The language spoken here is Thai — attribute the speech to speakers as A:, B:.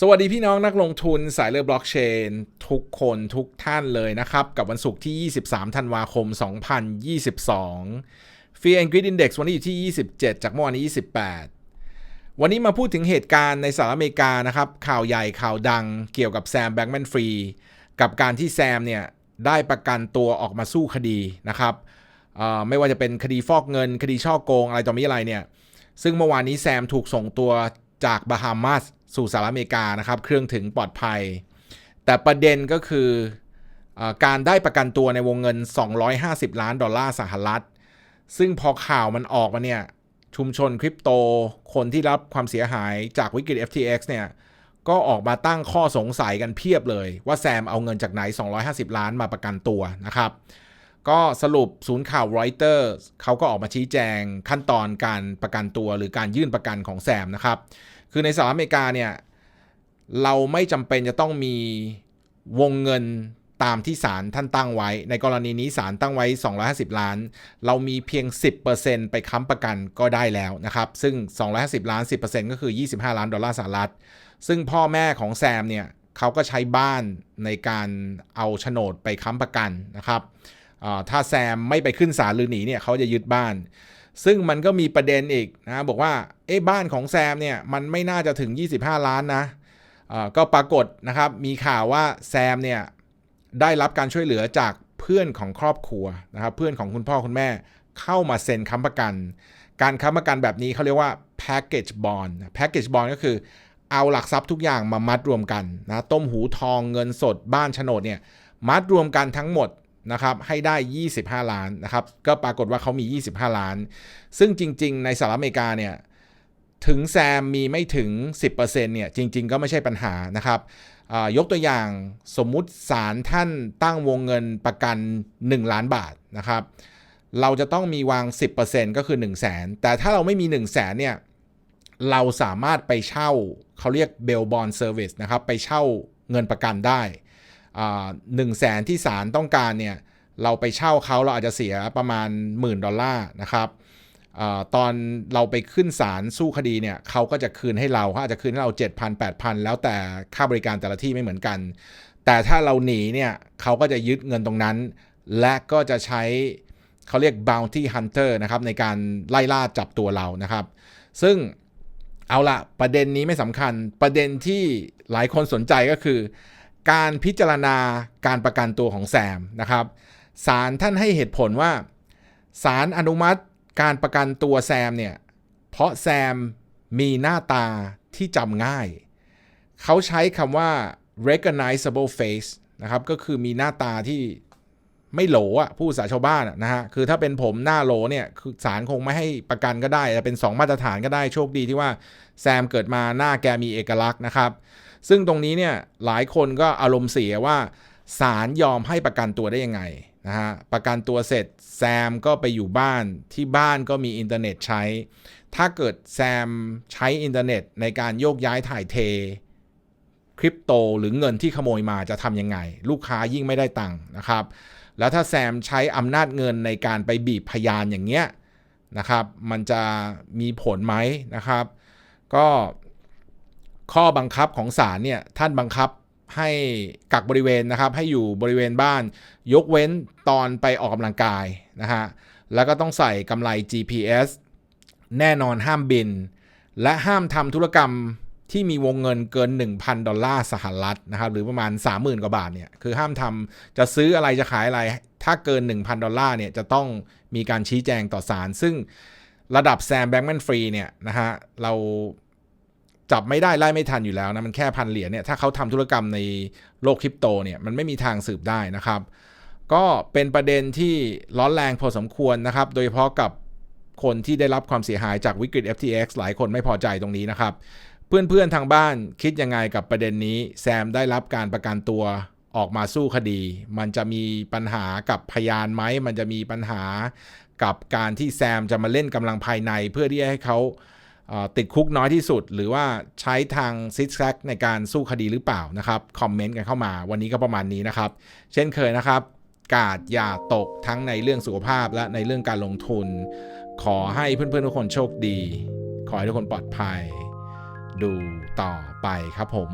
A: สวัสดีพี่น้องนักลงทุนสายเลือดบล็อกเชน ทุกคนทุกท่านเลยนะครับ กับวันศุกร์ที่ 23 ธันวาคม 2022 Fear and Greed Index วันนี้อยู่ที่ 27 จากเมื่อวานนี้ 28 วันนี้มาพูดถึงเหตุการณ์ในสหรัฐอเมริกานะครับ ข่าวใหญ่ข่าวดังเกี่ยวกับแซมแบง k ์แมนฟรี กับการที่แซมเนี่ย ได้ประกันตัวออกมาสู้คดีนะครับไม่ว่าจะเป็นคดีฟอกเงิน คดีช่อโกงอะไรต่อมีอะไรเนี่ยซึ่งเมื่อวานนี้แซมถูกส่งตัวจากบาฮามาส สู่สหรัฐอเมริกานะครับ เครื่องถึงปลอดภัย แต่ประเด็นก็คืออการได้ประกันตัวในวงเงิน 250 ล้านดอลลาร์สหรัฐ ซึ่งพอข่าวมันออกมาเนี่ย ชุมชนคริปโต คนที่รับความเสียหายจากวิกฤต FTX เนี่ย ก็ออกมาตั้งข้อสงสัยกันเพียบเลย ว่าแซมเอาเงินจากไหน 250 ล้านมาประกันตัวนะครับก็สรุปศูนย์ข่าวรอยเตอร์เขาก็ออกมาชี้แจงขั้นตอนการประกันตัวหรือการยื่นประกันของแซมนะครับ คือในสหรัฐอเมริกาเนี่ยเราไม่จำเป็นจะต้องมีวงเงินตามที่ศาลท่านตั้งไว้ ในกรณีนี้ศาลตั้งไว้ 250 ล้าน เรามีเพียง 10%ไปค้ำประกันก็ได้แล้วนะครับ ซึ่ง 250 ล้าน 10%ก็คือ 25 ล้านดอลลาร์สหรัฐ ซึ่งพ่อแม่ของแซมเนี่ยเขาก็ใช้บ้านในการเอาโฉนดไปค้ำประกันนะครับ ถ้าแซมไม่ไปขึ้นศาลหรือหนีเนี่ยเขาจะยึดบ้าน ซึ่งมันก็มีประเด็นอีกนะบอกว่า เอ๊ะบ้านของแซมเนี่ยมันไม่น่าจะถึง 25 ล้านนะก็ปรากฏนะครับมีข่าวว่าแซมเนี่ยได้รับการช่วยเหลือจากเพื่อนของครอบครัวนะครับเพื่อนของคุณพ่อคุณแม่เข้ามาเซ็นค้ำประกัน การค้ำประกันแบบนี้เขาเรียกว่า package bond package bond ก็คือเอาหลักทรัพย์ทุกอย่างมามัดรวมกันนะต้มหูทองเงินสดบ้านโฉนดเนี่ยมัดรวมกันทั้งหมดนะครับให้ได้ 25 ล้านนะครับก็ปรากฏว่าเขามี 25 ล้าน ซึ่งจริง ๆ ในสหรัฐอเมริกาเนี่ย ถึงแซมมีไม่ถึง 10%เนี่ยจริง ๆ ก็ไม่ใช่ปัญหานะครับยกตัวอย่างสมมุติศาลท่านตั้งวงเงินประกัน 1 ล้านบาทนะครับ เราจะต้องมีวาง 10%ก็คือ 1 0 0 0 0แสนแต่ถ้าเราไม่มี 1 0 0 0 0แสนเนี่ยเราสามารถไปเช่าเขาเรียกเบลบอลเซอร์วิสนะครับ ไปเช่าเงินประกันได้หนึ่งแสนที่ศาลต้องการเนี่ยเราไปเช่าเขาเราอาจจะเสียประมาณหมื่นดอลลาร์นะครับ ตอนเราไปขึ้นศาลสู้คดีเนี่ยเขาก็จะคืนให้เราเขาอาจจะคืนให้เรา 7,000 8,000 แล้วแต่ค่าบริการแต่ละที่ไม่เหมือนกัน แต่ถ้าเราหนีเนี่ยเขาก็จะยึดเงินตรงนั้น และก็จะใช้เขาเรียก bounty hunter นะครับในการไล่ล่าจับตัวเรานะครับ ซึ่งเอาละประเด็นนี้ไม่สำคัญประเด็นที่หลายคนสนใจก็คือ การพิจารณาการประกันตัวของแซมนะครับศาลท่านให้เหตุผลว่าศาลอนุมัติ การประกันตัวแซมเนี่ย เพราะแซมมีหน้าตาที่จำง่าย เขาใช้คำว่า recognizable face นะครับ ก็คือมีหน้าตาที่ไม่โหลอะผู้ภาษาชาวบ้านะนะฮะ คือถ้าเป็นผมหน้าโหลเนี่ยคือศาลคงไม่ให้ประกันก็ได้แต่เป็น 2 มาตรฐานก็ได้โชคดีที่ว่าแซมเกิดมาหน้าแกมีเอกลักษณ์นะครับ ซึ่งตรงนี้เนี่ยหลายคนก็อารมณ์เสียว่าศาลยอมให้ประกันตัวได้ยังไง นะฮะประกันตัวเสร็จแซมก็ไปอยู่บ้านที่บ้านก็มีอินเทอร์เน็ตใช้ ถ้าเกิดแซมใช้อินเทอร์เน็ตในการโยกย้ายถ่ายเทคริปโตหรือเงินที่ขโมยมาจะทำยังไง ลูกค้ายิ่งไม่ได้ตังค์นะครับ แล้วถ้าแซมใช้อำนาจเงินในการไปบีบพยานอย่างเงี้ยนะครับ มันจะมีผลไหมนะครับ ก็ข้อบังคับของศาลเนี่ยท่านบังคับ ให้กักบริเวณนะครับ ให้อยู่บริเวณบ้าน ยกเว้นตอนไปออกกำลังกายนะฮะแล้วก็ต้องใส่กำไร GPS แน่นอนห้ามบิน และห้ามทำธุรกรรมที่มีวงเงินเกิน 1,000 ดอลลาร์สหรัฐนะครับ หรือประมาณ 30,000 กว่าบาทเนี่ยคือห้ามทำจะซื้ออะไรจะขายอะไร ถ้าเกิน 1,000 ดอลลาร์เนี่ยจะต้องมีการชี้แจงต่อศาลซึ่งระดับแซมแบงก์แมนฟรีเนี่ยนะฮะเรา จับไม่ได้ไล่ไม่ทันอยู่แล้วนะมันแค่พันเหรียญเนี่ยถ้าเขาทำธุรกรรมในโลกคริปโตเนี่ยมันไม่มีทางสืบได้นะครับ ก็เป็นประเด็นที่ร้อนแรงพอสมควรนะครับ โดยเฉพาะกับคนที่ได้รับความเสียหายจากวิกฤต FTX หลายคนไม่พอใจตรงนี้นะครับ เพื่อนๆทางบ้านคิดยังไงกับประเด็นนี้ แซมได้รับการประกันตัวออกมาสู้คดี มันจะมีปัญหากับพยานไหม มันจะมีปัญหากับการที่แซมจะมาเล่นกำลังภายในเพื่อที่ให้เขา ติดคุกน้อยที่สุด หรือว่าใช้ทางซิกแซกในการสู้คดีหรือเปล่านะครับคอมเมนต์กันเข้ามาวันนี้ก็ประมาณนี้นะครับ เช่นเคยนะครับ กาดอย่าตกทั้งในเรื่องสุขภาพและในเรื่องการลงทุน ขอให้เพื่อนๆทุกคนโชคดี ขอให้ทุกคนปลอดภัย ดูต่อไปครับผม